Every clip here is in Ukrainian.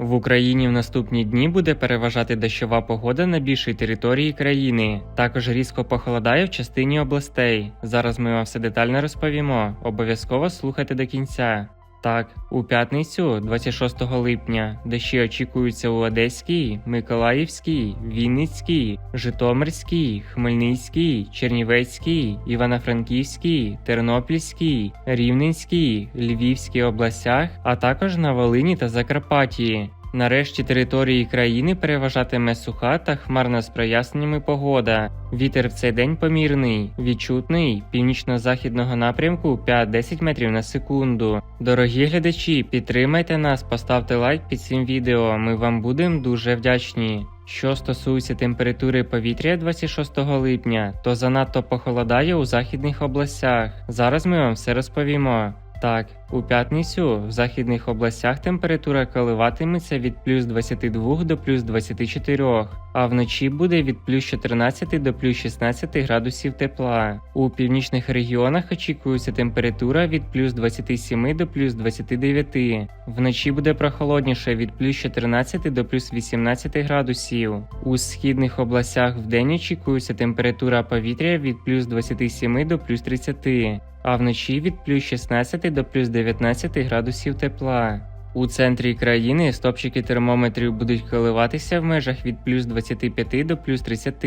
В Україні в наступні дні буде переважати дощова погода на більшій території країни. Також різко похолодає в частині областей. Зараз ми вам все детально розповімо. Обов'язково слухайте до кінця. Так, у п'ятницю, 26 липня, дощі очікуються у Одеській, Миколаївській, Вінницькій, Житомирській, Хмельницькій, Чернівецькій, Івано-Франківській, Тернопільській, Рівненській, Львівській областях, а також на Волині та Закарпатті. Нарешті території країни переважатиме суха та хмарна з проясненнями погода. Вітер в цей день помірний, відчутний, північно-західного напрямку 5-10 метрів на секунду. Дорогі глядачі, підтримайте нас, поставте лайк під цим відео. Ми вам будемо дуже вдячні. Що стосується температури повітря 26 липня, то занадто похолодає у західних областях. Зараз ми вам все розповімо. Так, у п'ятницю в західних областях температура коливатиметься від плюс 22 до плюс 24, а вночі буде від плюс 14 до плюс 16 градусів тепла. У північних регіонах очікується температура від плюс 27 до плюс 29. Вночі буде прохолодніше від плюс 14 до плюс 18 градусів. У східних областях вдень очікується температура повітря від плюс 27 до плюс 30 а вночі від плюс 16 до плюс 19 градусів тепла. У центрі країни стопчики термометрів будуть коливатися в межах від плюс 25 до плюс 30,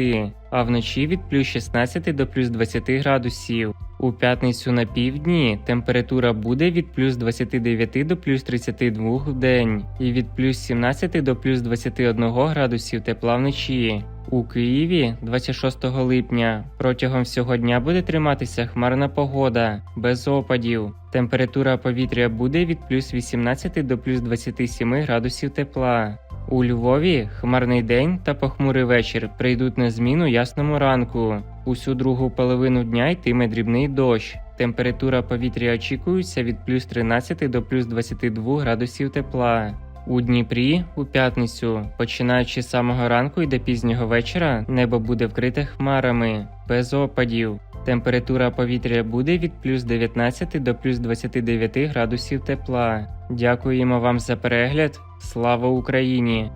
а вночі від плюс 16 до плюс 20 градусів. У п'ятницю на півдні температура буде від плюс 29 до плюс 32 в день і від плюс 17 до плюс 21 градусів тепла вночі. У Києві 26 липня протягом всього дня буде триматися хмарна погода без опадів. Температура повітря буде від плюс 18 до плюс 27 градусів тепла. У Львові хмарний день та похмурий вечір прийдуть на зміну ясному ранку. Усю другу половину дня йтиме дрібний дощ. Температура повітря очікується від плюс 13 до плюс 22 градусів тепла. У Дніпрі у п'ятницю, починаючи з самого ранку і до пізнього вечора, небо буде вкрите хмарами, без опадів. Температура повітря буде від плюс 19 до плюс 29 градусів тепла. Дякуємо вам за перегляд. Слава Україні!